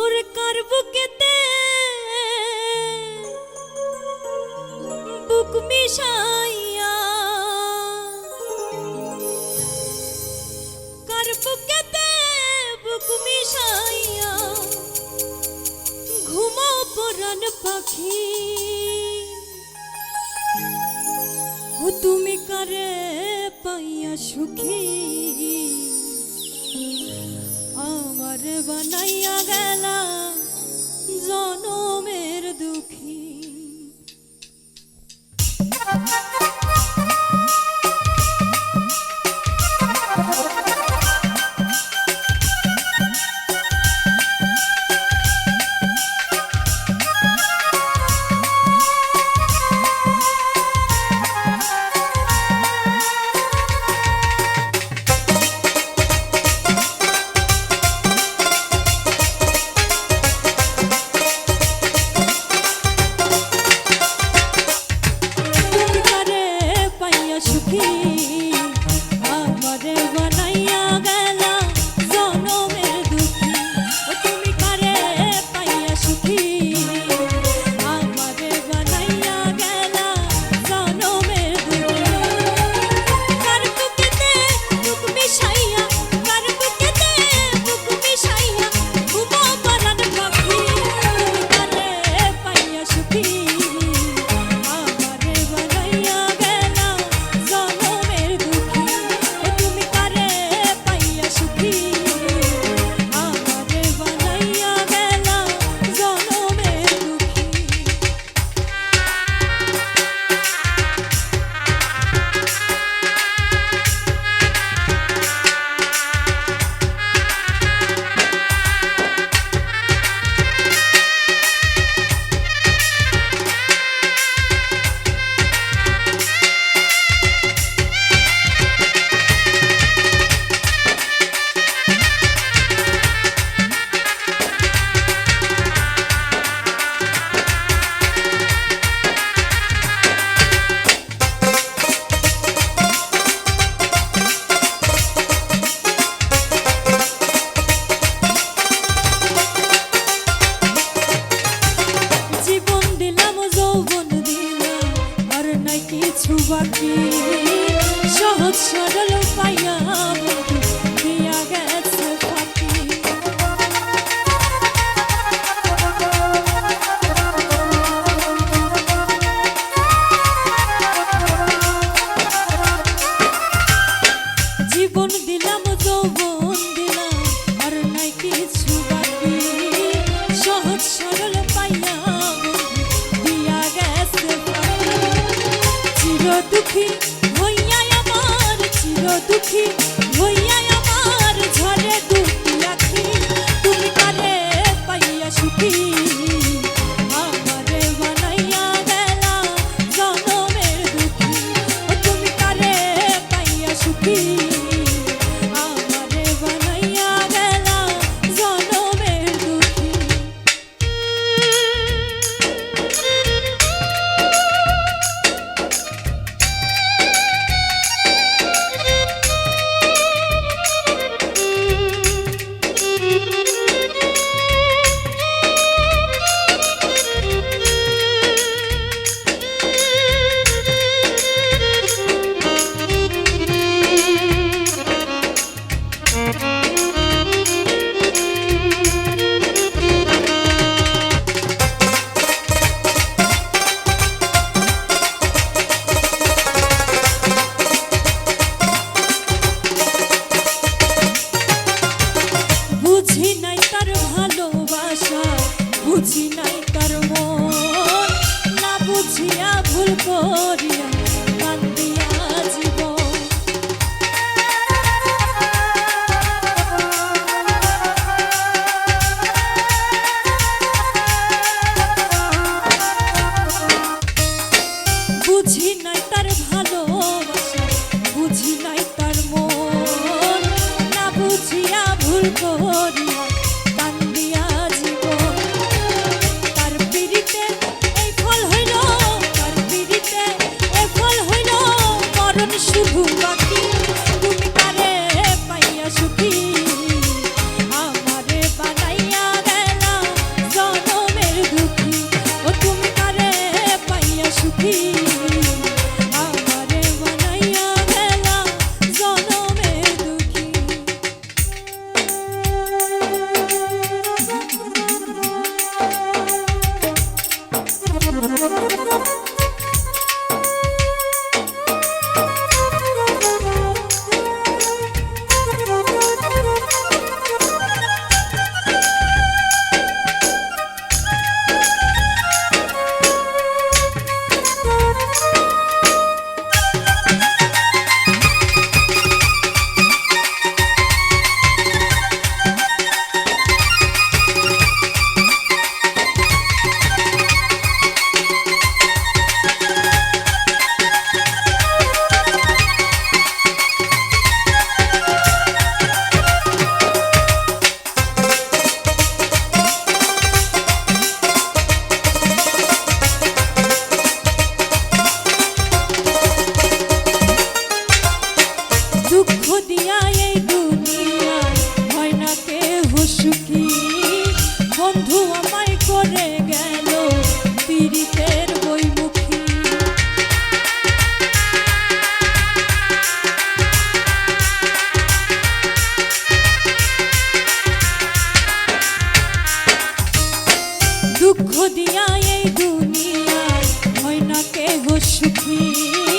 বুরকার বুকেতে? বুক মিশাইয়া কার বুকেতে? বুক মিশাইয়া ঘুমো পরাণ পাখি। ও তুমি করে পাইয়া সুখী? আমার বানাইয়া গেল পাখি সহজ সরল পাইয়া সুখী হইয়া আমার চির দুঃখী হইয়া আমার ঝরে দুঃখ রাখি তুমি কারে পাইয়া body. দুঃখ এই দুনিয়ায় হয় না কেহ সুখী।